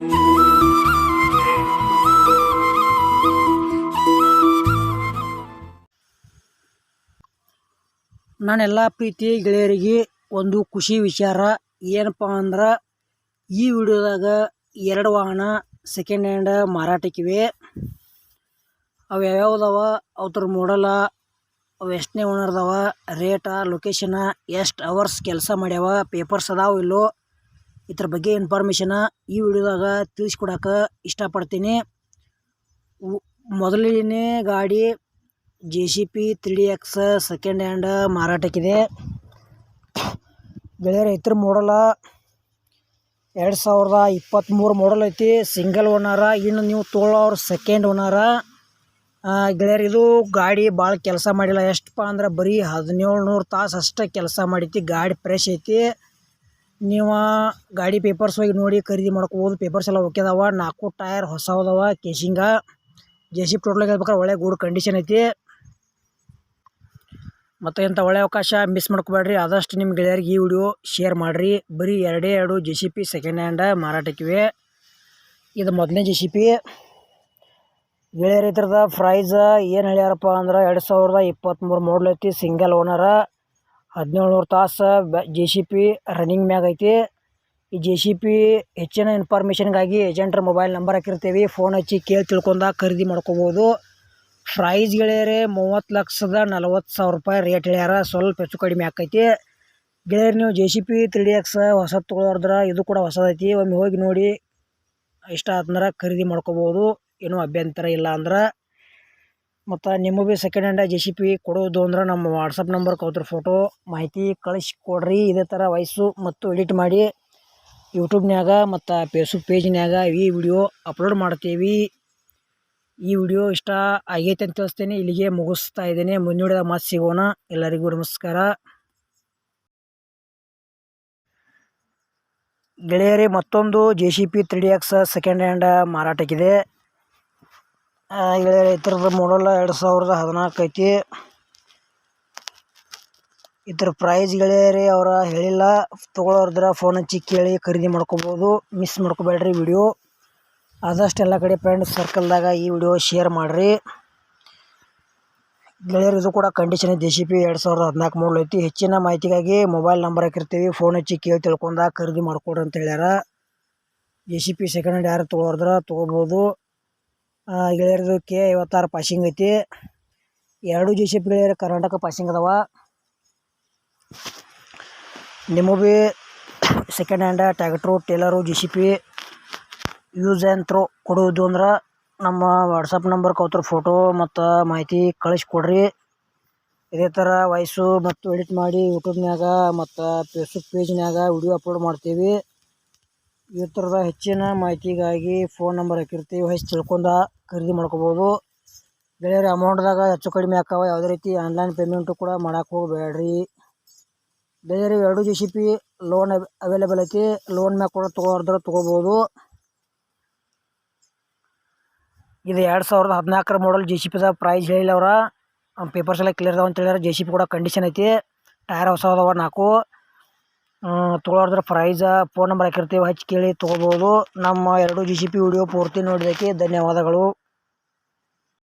ನನ್ನೆಲ್ಲ ಪ್ರೀತಿ ಗೆಳೆಯರಿಗೆ ಒಂದು ಖುಷಿ ವಿಚಾರ. ಏನಪ್ಪ ಅಂದ್ರೆ, ಈ ವಿಡಿಯೋದಾಗ ಎರಡು ವಾಹನ ಸೆಕೆಂಡ್ ಹ್ಯಾಂಡ್ ಮಾರಾಟಕ್ಕಿವೆ. ಅವು ಯಾವ್ಯಾವ್ದವ ಅವ್ರ ಮಾಡಲ ಅವು ಎಷ್ಟನೇ ಓನರ್ದವ ರೇಟ ಲೊಕೇಶನ ಎಷ್ಟು ಅವರ್ಸ್ ಕೆಲಸ ಮಾಡ್ಯಾವ ಪೇಪರ್ಸ್ ಅದಾವ ಇಲ್ಲೋ. ಇದ್ರ ಬಗ್ಗೆ ಇನ್ಫಾರ್ಮೇಷನ್ ಈ ವಿಡಿಯೋದಾಗ ತಿಳಿಸ್ಕೊಡಕ್ಕೆ ಇಷ್ಟಪಡ್ತೀನಿ. ಮೊದಲನೇ ಗಾಡಿ J C P three D X second hand ಮಾರಾಟಕ್ಕಿದೆ. ಗೆಳೆಯರ ಇದ್ರ ಮಾಡಲ ಎರಡು ಸಾವಿರದ ಇಪ್ಪತ್ತ್ಮೂರು ಮಾಡಲ್ ಐತಿ. ಸಿಂಗಲ್ ಓನರ ಇನ್ನು ನೀವು ತೊಗೊಳೋರು ಸೆಕೆಂಡ್ ಓನರ ಗೆಳೆಯರು, ಇದು ಗಾಡಿ ಭಾಳ ಕೆಲಸ ಮಾಡಿಲ್ಲ. ಎಷ್ಟಪ್ಪ ಅಂದ್ರೆ ಬರೀ ಹದಿನೇಳು ನೂರು ತಾಸು ಅಷ್ಟೇ ಕೆಲಸ ಮಾಡೈತಿ ಗಾಡಿ ಫ್ರೆಶ್ ಐತಿ. ನೀವು ಗಾಡಿ ಪೇಪರ್ಸ್ ಹೋಗಿ ನೋಡಿ ಖರೀದಿ ಮಾಡ್ಕೋಬೋದು ಪೇಪರ್ಸ್ ಎಲ್ಲ ಓಕೆ ಅದಾವ. ನಾಲ್ಕು ಟೈರ್ ಹೊಸ ಅದಾವ ಕೇಶಿಂಗ ಜೆ ಸಿ ಪಿ ಟೋಟ್ಲಾಗಿ ಹೇಳ್ಬೇಕಾರೆ ಒಳ್ಳೆ ಗುಡ್ ಕಂಡೀಷನ್ ಐತಿ. ಮತ್ತು ಇಂಥ ಒಳ್ಳೆ ಅವಕಾಶ ಮಿಸ್ ಮಾಡ್ಕೋಬೇಡ್ರಿ. ಆದಷ್ಟು ನಿಮ್ಮ ಗೆಳೆಯರಿಗೆ ಈ ವಿಡಿಯೋ ಶೇರ್ ಮಾಡಿರಿ. ಬರೀ ಎರಡೇ ಎರಡು J C P second hand ಮಾರಾಟಕ್ಕಿವೆ. ಇದು ಮೊದಲನೇ ಜೆ ಸಿ ಪಿ ಗೆಳೆಯರ ಇದ್ರದ ಪ್ರೈಸ್ ಏನು ಹೇಳ್ಯಾರಪ್ಪ ಅಂದ್ರೆ ಎರಡು ಸಾವಿರದ ಇಪ್ಪತ್ತ್ಮೂರು ಮಾಡಲ್ ಐತಿ ಸಿಂಗಲ್ ಓನರ ಹದಿನೇಳು ನೂರು ತಾಸು ಬ ಜೆ ಸಿ ಪಿ ರನ್ನಿಂಗ್ ಮ್ಯಾಗ ಐತಿ. ಈ ಜೆ ಸಿ ಪಿ ಹೆಚ್ಚಿನ ಇನ್ಫಾರ್ಮೇಷನ್ಗಾಗಿ ಏಜೆಂಟ್ರ ಮೊಬೈಲ್ ನಂಬರ್ ಹಾಕಿರ್ತೀವಿ. ಫೋನ್ ಹಚ್ಚಿ ಕೇಳಿ ತಿಳ್ಕೊಂಡ ಖರೀದಿ ಮಾಡ್ಕೋಬೋದು. ಪ್ರೈಸ್ ಗೆಳೆಯರೆ, ಮೂವತ್ತು ಲಕ್ಷದ ನಲ್ವತ್ತು ಸಾವಿರ ರೂಪಾಯಿ ರೇಟ್ ಹೇಳ್ಯಾರ ಸ್ವಲ್ಪ ಹೆಚ್ಚು ಕಡಿಮೆ ಆಕೈತಿ. ಗೆಳೆಯರು, ನೀವು J C P three D X ಹೊಸದು ತೊಗೊಳೋದ್ರ ಇದು ಕೂಡ ಹೊಸದೈತಿ. ಒಮ್ಮೆ ಹೋಗಿ ನೋಡಿ, ಇಷ್ಟ ಆತಂದ್ರೆ ಖರೀದಿ ಮಾಡ್ಕೋಬೋದು. ಏನೂ ಅಭ್ಯಂತರ ಇಲ್ಲ ಅಂದ್ರೆ. ಮತ್ತು ನಿಮಗೂ ಭೀ second hand J C P ಕೊಡೋದು ಅಂದ್ರೆ ನಮ್ಮ ವಾಟ್ಸಪ್ ನಂಬರ್ ಕೌತ್ರ ಫೋಟೋ ಮಾಹಿತಿ ಕಳಿಸಿ ಕೊಡ್ರಿ. ಇದೇ ಥರ ವಯಸ್ಸು ಮತ್ತು ಎಡಿಟ್ ಮಾಡಿ ಯೂಟ್ಯೂಬ್ನ್ಯಾಗ ಮತ್ತು ಫೇಸ್ಬುಕ್ ಪೇಜ್ನ್ಯಾಗ ಈ ವಿಡಿಯೋ ಅಪ್ಲೋಡ್ ಮಾಡ್ತೀವಿ. ಈ ವಿಡಿಯೋ ಇಷ್ಟ ಆಗೈತೆ ಅಂತ ತಿಳಿಸ್ತೇನೆ. ಇಲ್ಲಿಗೆ ಮುಗಿಸ್ತಾ ಇದ್ದೇನೆ. ಮುಂದಿನ ಮಾತು ಸಿಗೋಣ. ಎಲ್ಲರಿಗೂ ನಮಸ್ಕಾರ. ಗೆಳೆಯರಿ, ಮತ್ತೊಂದು J C P three D X second hand ಮಾರಾಟಕ್ಕಿದೆ. ಗೆಳೆಯರೆ ಇದ್ರದ್ದು ಮಾಡಲ್ ಎರಡು ಸಾವಿರದ ಹದಿನಾಲ್ಕು ಐತಿ. ಇದ್ರ ಪ್ರೈಸ್ ಗೆಳೆಯರಿ ಅವರ ಹೇಳಿಲ್ಲ. ತೊಗೊಳೋದ್ರ ಫೋನ್ ಹಚ್ಚಿ ಕೇಳಿ ಖರೀದಿ ಮಾಡ್ಕೋಬೋದು. ಮಿಸ್ ಮಾಡ್ಕೋಬೇಡ್ರಿ ವಿಡಿಯೋ ಆದಷ್ಟು ಎಲ್ಲ ಕಡೆ ಫ್ರೆಂಡ್ ಸರ್ಕಲ್ದಾಗ ಈ ವಿಡಿಯೋ ಶೇರ್ ಮಾಡಿರಿ. ಗೆಳೆಯರು ಇದು ಕೂಡ ಕಂಡೀಷನ್ ಸಿ ಪಿ ಎರಡು ಸಾವಿರದ ಹದಿನಾಲ್ಕು ಮಾಡಲ್ ಐತಿ. ಹೆಚ್ಚಿನ ಮಾಹಿತಿಗಾಗಿ ಮೊಬೈಲ್ ನಂಬರ್ ಹಾಕಿರ್ತೀವಿ. ಫೋನ್ ಹಚ್ಚಿ ಕೇಳಿ ತಿಳ್ಕೊಂಡ ಖರೀದಿ ಮಾಡ್ಕೊಡ್ರಿ ಅಂತ ಹೇಳ್ಯಾರ. J C P second hand ಯಾರು ತೊಗೊಳೋದ್ರ ತೊಗೋಬೋದು. ಗೆಳೆಯರದು ಕೆ ಐವತ್ತಾರು ಪಾಸಿಂಗ್ ಐತಿ. ಎರಡು ಜಿ ಸಿ ಪಿ ಗೆಳೆಯರು ಕರ್ನಾಟಕ ಪಾಸಿಂಗ್ ಅದಾವ. ನಿಮಗೂ B second hand tractor trailer G C P use and throw ಕೊಡುವುದು ಅಂದ್ರೆ ನಮ್ಮ ವಾಟ್ಸಪ್ ನಂಬರ್ ಕೌತ್ರ ಫೋಟೋ ಮತ್ತು ಮಾಹಿತಿ ಕಳಿಸ್ಕೊಡ್ರಿ. ಇದೇ ಥರ ವಾಯ್ಸು ಮತ್ತು ಎಡಿಟ್ ಮಾಡಿ ಯೂಟ್ಯೂಬ್ನಾಗ ಮತ್ತು ಫೇಸ್ಬುಕ್ ಪೇಜ್ನಾಗ ವಿಡಿಯೋ ಅಪ್ಲೋಡ್ ಮಾಡ್ತೀವಿ. ಈ ಥರದ ಹೆಚ್ಚಿನ ಮಾಹಿತಿಗಾಗಿ ಫೋನ್ ನಂಬರ್ ಹಾಕಿರ್ತೀವಿ. ವಯಸ್ಸು ತಿಳ್ಕೊಂಡ ಖರೀದಿ ಮಾಡ್ಕೋಬೋದು. ಬೇರೆ ಅಮೌಂಟ್ದಾಗ ಹೆಚ್ಚು ಕಡಿಮೆ ಆಕಾವ ಯಾವುದೇ ರೀತಿ ಆನ್ಲೈನ್ ಪೇಮೆಂಟು ಕೂಡ ಮಾಡೋಕೆ ಹೋಗಬೇಡ್ರಿ. ಬೇರೆ ಎರಡು G C P loan available ಐತಿ. ಲೋನ್ ಮ್ಯಾಗ ಕೂಡ ತೊಗೊಳೋದ್ರ ತೊಗೋಬೋದು. ಇದು ಎರಡು ಸಾವಿರದ ಹದಿನಾಲ್ಕರ ಮಾಡಲ್ ಜೆ ಸಿ ಪಿದಾಗ ಪ್ರೈಸ್ ಹೇಳಿಲ್ಲ ಅವ್ರ. ಪೇಪರ್ಸ್ ಎಲ್ಲ ಕ್ಲಿಯರ್ ಅದಾವ ಅಂತ ಹೇಳ್ಯಾರ. ಜೆ ಸಿ ಪಿ ಕೂಡ ಕಂಡೀಷನ್ ಐತಿ. ಟೈರ್ ಹೊಸ ಅದಾವ ನಾಲ್ಕು. ತೊಗೊಳೋದ್ರ ಪ್ರೈಸ ಫೋನ್ ನಂಬರ್ ಹಾಕಿರ್ತೀವಿ, ಹಚ್ಚಿ ಕೇಳಿ ತೊಗೋಬೋದು. ನಮ್ಮ ಎರಡು ಜಿ ಸಿ ಪಿ ವಿಡಿಯೋ ಪೂರ್ತಿ ನೋಡಿದ್ದಕ್ಕೆ ಧನ್ಯವಾದಗಳು.